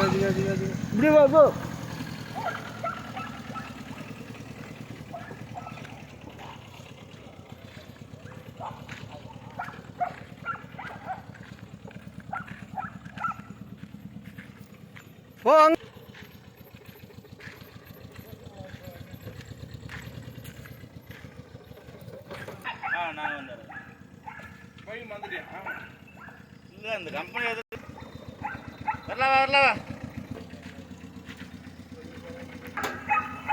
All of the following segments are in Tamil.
இப்படி வா போ போ அங்க ஆ நான் வந்துடுறேன் போய் வந்துட்டியா இல்லை இந்த கம்பெனி எது வரலாம் வா, வரலாம் வா.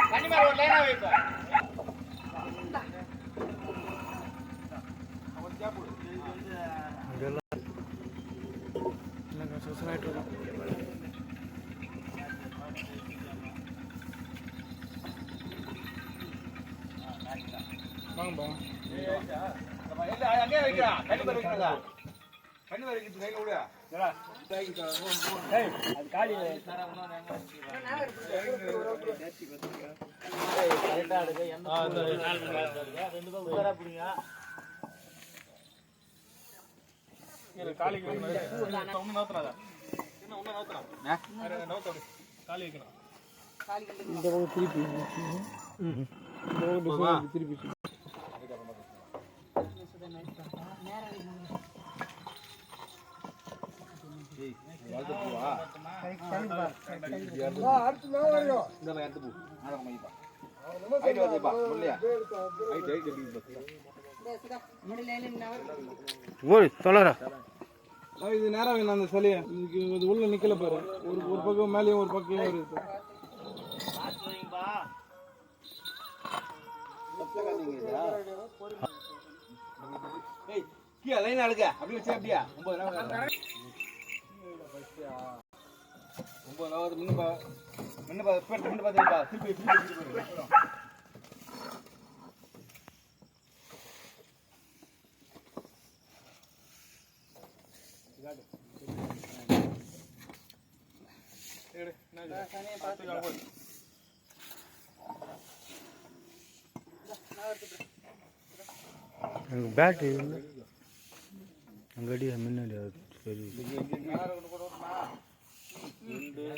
கண்ணி மேல ஒரு லைனா வைப்பா என்னங்க சுசனாயிட்டு வரும் வாங்கப்பா அங்கே வைக்கிறா வைக்கிறா கண்ணி மேல வைக்கிறது கையில விடு. காலிக்கு ஒன்று நோத்துறாதா என்ன ஒன்று நோத்துறான் நோத்து அப்படி காலி வைக்கணும். இந்த பக்கம் திருப்பி. இந்த பக்கம் டிசைன் திருப்பி. ஓய் தொலைறா. இது நேரம் வேணும் அந்த சிலையை இதுக்கு இது உள்ள நிக்கல பாரு. ஒரு ஒரு பக்கம் மேலேயும் ஒரு பக்கம் வைங்கப்பா கீழே லைன் அழுக. அப்படி வச்சு அப்படியா. ஒன்பது நாள் முன்ன பா முன்ன பா பேட்டு முன்ன பார்த்துப்பா திருப்பி திருப்பி திருப்பி எனக்கு பேட்டு அங்கடி முன்னாடி சரி தெரியும்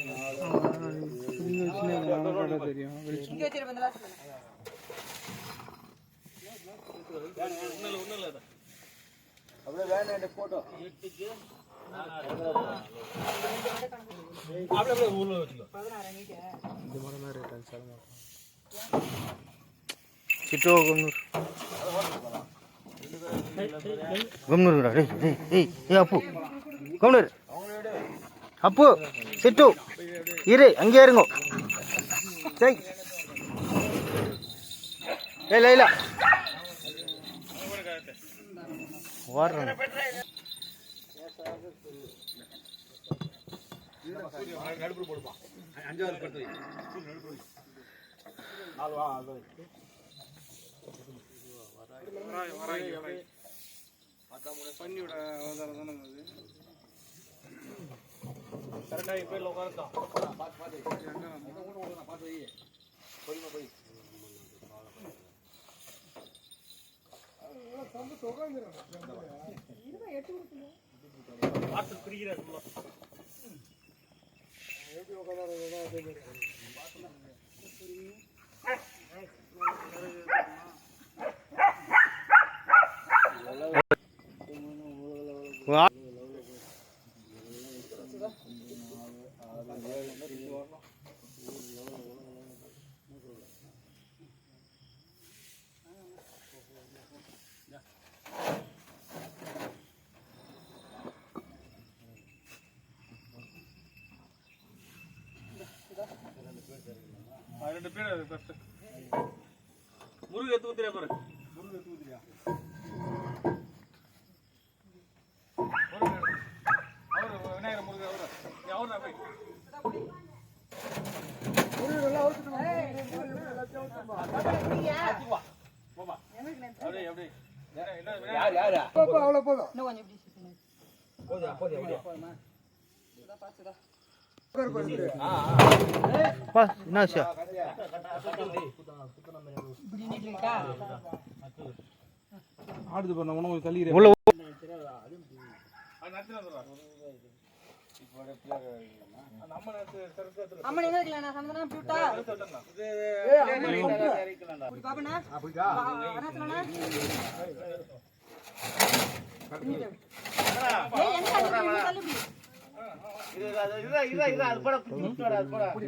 சிட்டோ ஏய் அப்பு. கொன்னூர் அப்பு சிட்டு. இரு அங்கே இருங்கோ. சரி ஏய் லைலா ஓடுறேன் அஞ்சாவது படுத்து பண்ணியோட அவதாரம் தானே அது? கரெக்டாக இப்போ இல்லை உட்காரத்தான் ரெண்டு பேர் அது ஃபஸ்ட்டு முருகு எடுத்து ஊத்துறியா பாரு. முருகு ஊத்துறியா அவரு விநாயகர் முருகு அவரு. அவரு நான் போய். அப்படியே அப்படியே. என்ன யார் யாரா? பா என்ன விஷயம்? ஆடுது பண்ண உணவு தள்ளி உள்ள இருக்கலாம் நான் சந்தனா பியூட்டா? ஏய் அம்மன் அப்படி பாப்பனா அது போட புடி.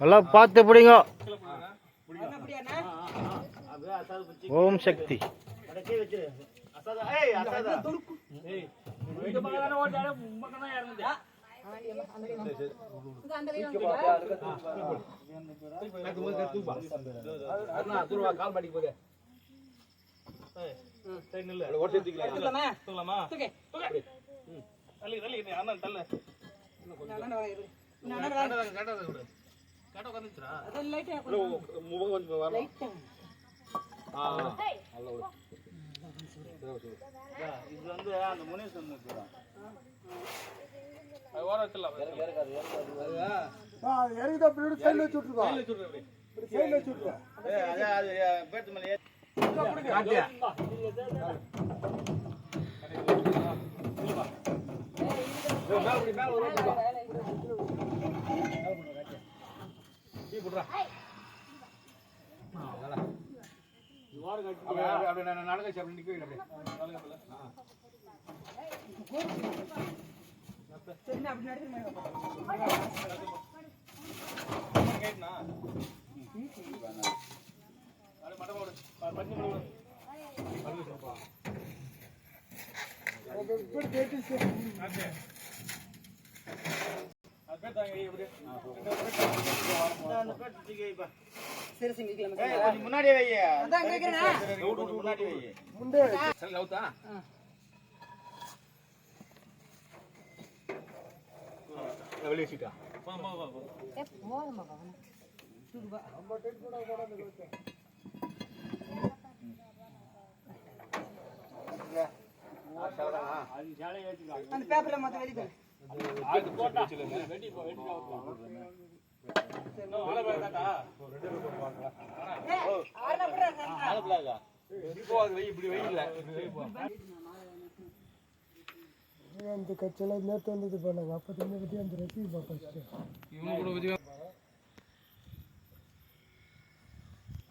நல்லா பார்த்து பிடிங்க. ஓம் சக்தி. கால் மாட்டிக்கு போதே. தள்ளி தள்ளி அண்ணன் தள்ள இது வந்து அந்த முனேசன் அது ஓரத்தில் எரிதா இப்படி சைடில் வச்சு விட்டுருவா இப்படி சைடில் வச்சு விட்டுருவா அது அது பேட்டு மேலே மேலே மேலே. டீ குடுறா. நடக்க நிக்க மட்டப்பாடு முன்னாடி வெளியிட்டா போதுமா நம்ம டென்ட் கூட கூட அந்த பேப்பர்ல மொத்தம் வெளியே அந்த கட்சியில் நேற்று வந்தது பண்ணாங்க அப்போ தண்ணி பற்றி அந்த ரெசிபி பார்ப்போம்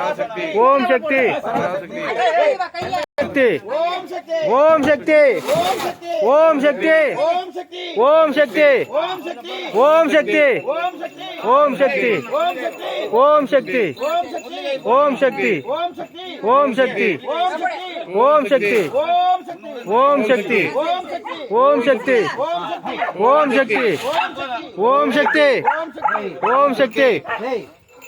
ஓம் சக்தி ஓம் சக்தி ஓம் சக்தி ஓம் சக்தி ஓம் சக்தி ஓம் சக்தி ஓம் சக்தி ஓம் சக்தி ஓம் சக்தி ஏய், வா, கையில. சக்தி ஓம் சக்தி ஓம் சக்தி ஓம் சக்தி ஓம் சக்தி ஓம் சக்தி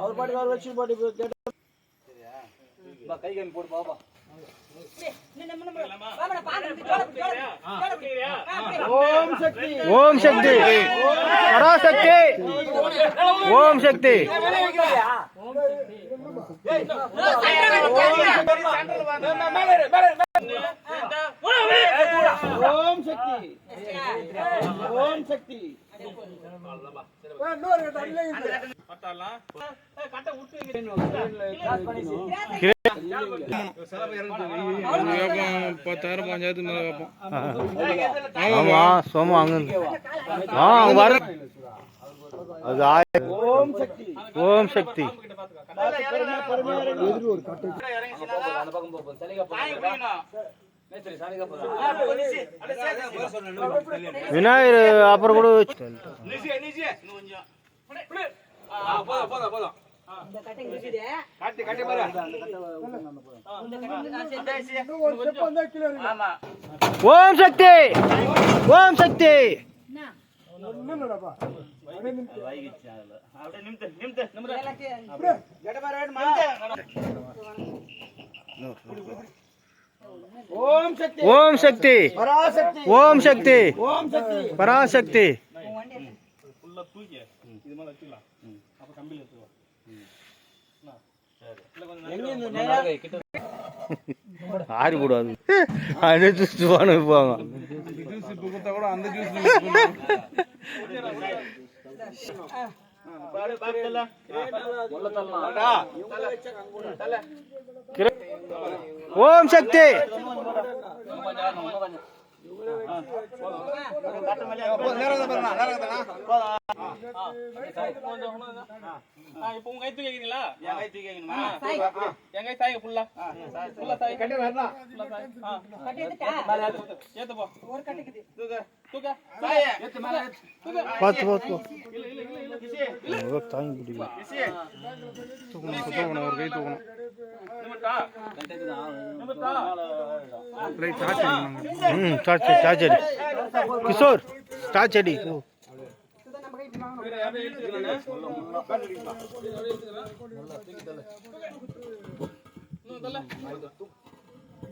அவர் பாட்டு அவர் வச்சு பாட்டு கேட்டா கை கண் போடு பாப்பா. ஓம் சக்தி. ஓம் சக்தி. பராசக்தி. ஓம் சக்தி. ஓம் சக்தி ஓம் சக்தி பத்தாயிரம் பஞ்சாயத்து மேல வைப்போம் ஆமா சோமு அங்க இருந்து. ஆ அங்க வர அது ஓம் சக்தி. ஓம் சக்தி. விநாயகர் அப்புறம் கூட வச்சு காட்டு காட்டு பாரு ஓம் சக்தி! ஓம் சக்தி! ஒண்ணும் இல்லடப்பா அப்படியே ஓம் சக்தி ஓம் சக்தி பராசக்தி ஓம் சக்தி ஓம் சக்தி பராசக்தி ஃபுல்லா தூக்கி இது மேல வச்சுக்கலாம் ஓம் சக்தி இப்போ உங்க கை தூக்கிங்களா என் கை தூக்கி வைக்கணுமா? என் கை சாய்ங்க ஃபுல்லா ஃபுல்லா சாய் கட்டி வரலாம் ஃபுல்லா சாய் ஆ ஏத்து போ ஒரு கட்டிக்குது. பார்த்து பார்த்து தாங்கி பிடிக்கல. தூக்கணும் தூக்கணும் ஒரு கை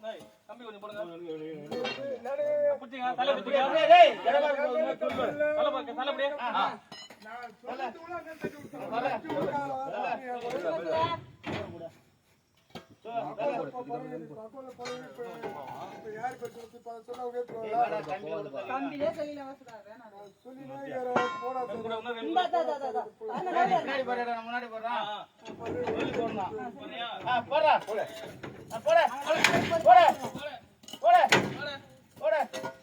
தம்பி கொஞ்சம் போடுங்க. குச்சிங்க தலை குச்சிங்க. தலை பார்க்க தலை அப்படியே முன்னாடி போடுறான் போடுறான் போடுறா போட போட போட போட போட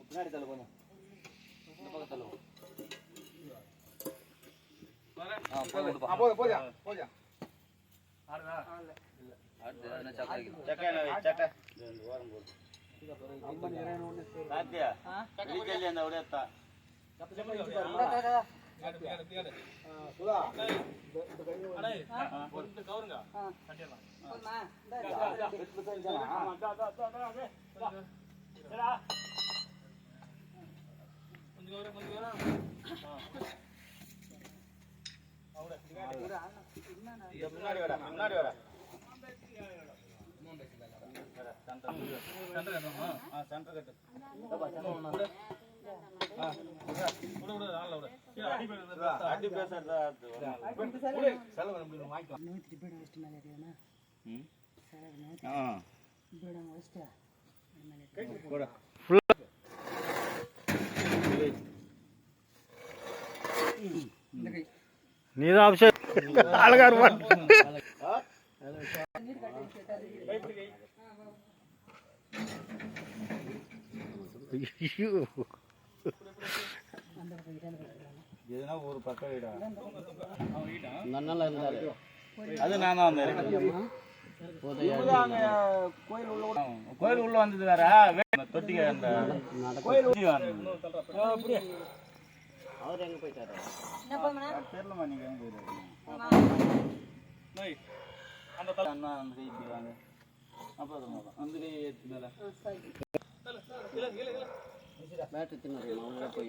பின்னாடி தள்ளு கொஞ்சம் இந்த பக்கம் தள்ளு போதும் போதும் போதும் ஆடுதா இல்ல ஆடுதா என்ன சக்கை சக்கை சக்கை ஓரம் போடு ಅಮ್ಮ ನೀರೇನು ಉಣ್ಣಿಸ್ತೀರಾ ಸಾಧ್ಯ ಕಲಿಯಲ್ಲಿ ಅಂದ್ರೆ ಹೊಡೆಯತ್ತ முன்னாடி வர முன்னாடி வர சென்டர் கட்டு ஆ விட விட விட அடி பேசுறது செலவு நம்மளுக்கு நீதான் அழகா இருப்பான். ஐயோ. எதுனா ஒரு பக்கம் வீடா. நல்லா இருந்தாரு. அது நான் தான் வந்தேன் கோயில் உள்ள வந்தது வேற. தொட்டிக்க அந்த கோயில். அவர் எங்க போயிட்டாரு? தெரியலம்மா நீங்க எங்க போயிருக்கீங்க அந்த அண்ணா அந்த கை வாங்க அப்புறம் அந்த கை ஏத்து மேல பேட்டரி தின்னு போய்.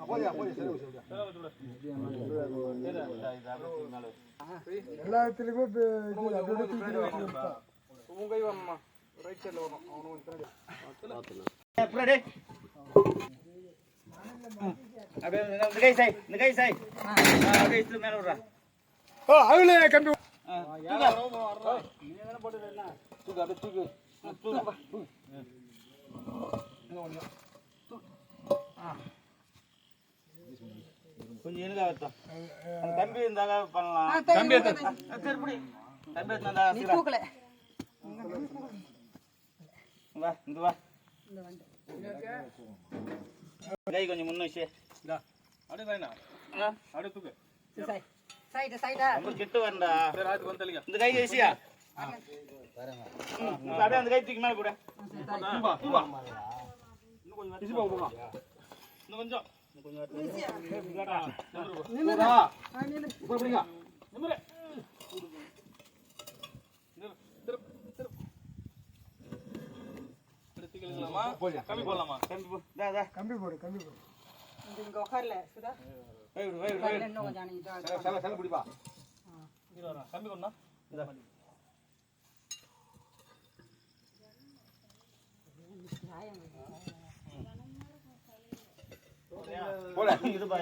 எடுக்கணுமா இன்னும் இன்னும் வரணும் அந்த பக்கம். ஏய், புறா டேய். ம். அப்படியே இந்த இந்த கை சாய் இந்த கை சாய். ஆ, அப்படியே இழுத்து மேல விடுறா. ஓ அவளே கம்பி. ஆ, தூக்கு. தூக்கு, அப்படியே தூக்கு. ஆ, தூக்கு. ஆ. கொஞ்சம் எனக்கா தம்பி பண்ணலாம். தம்பி சரி புடி. தம்பி இருந்தா சீக்கிரம். வா இங்க வா. கை கொஞ்சம் முன்ன வச்சு. அப்படியே ஆ, அப்படியே தூக்கு. சைடு சைடா. ரொம்ப கிட்ட வரண்டா. சரி ஆத்து வந்து தள்ளிங்க இந்த கை அப்படியே அந்த கை தூக்கி மேல தூபா இன்னும் கொஞ்சம் இன்னும் கொஞ்சம். நிமிரா போடலாமா கம்பி இங்க உட்கார்ல சுதா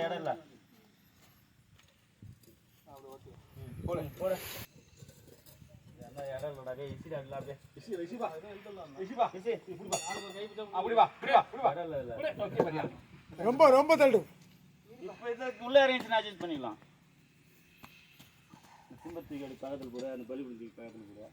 இடம் இல்ல. ரொம்ப ரொம்ப இது உள்ள அரேஞ்ச் அட்ஜஸ்ட் பண்ணிக்கலாம் சிம்பத்துக்கு அடி பக்கத்தில் கூட அந்த பலிபுடிக்கு பக்கத்தில் கூட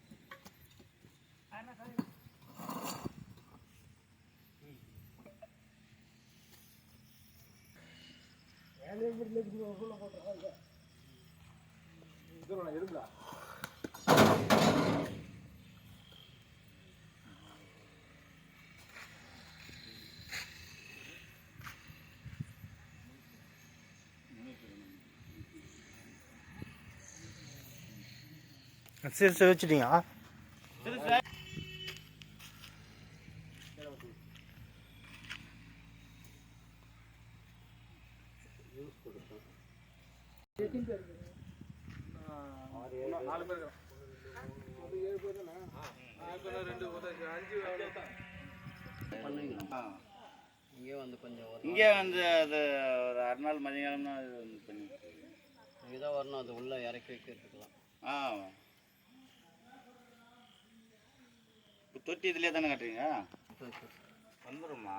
சரி சரி வச்சுட்டீங்க சரி சார் நாலு பேர் ரெண்டு அஞ்சு ஆ. இங்கே வந்து கொஞ்சம் இங்கே வந்து அது ஒரு அரை நாள் மதியானம்னா இது வந்து பண்ணி இதான் வரணும் அது உள்ள இறக்கி வைக்கிறதுக்கலாம். ஆ. இப்போ தொட்டி இதுலேயே தானே கட்டுறீங்க? வந்துடுமா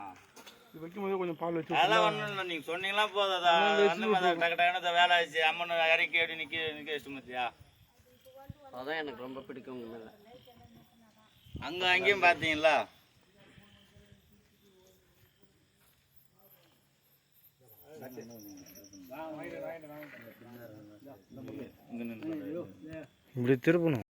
இது வைக்கும்போது கொஞ்சம் பால் வச்சு அதெல்லாம் ஒன்றும் இல்லை நீங்கள் சொன்னீங்களா போதும் அதான் அந்த மாதிரி டக்கு டக்குனு அதை வேலை வச்சு அம்மன் இறக்கி அப்படி நிற்க நிற்க வச்சு மத்தியா அதான் எனக்கு ரொம்ப பிடிக்கும் மேல அங்கே அங்கேயும் பார்த்தீங்களா இங்க நின்னு. இப்படி திருப்பணும்.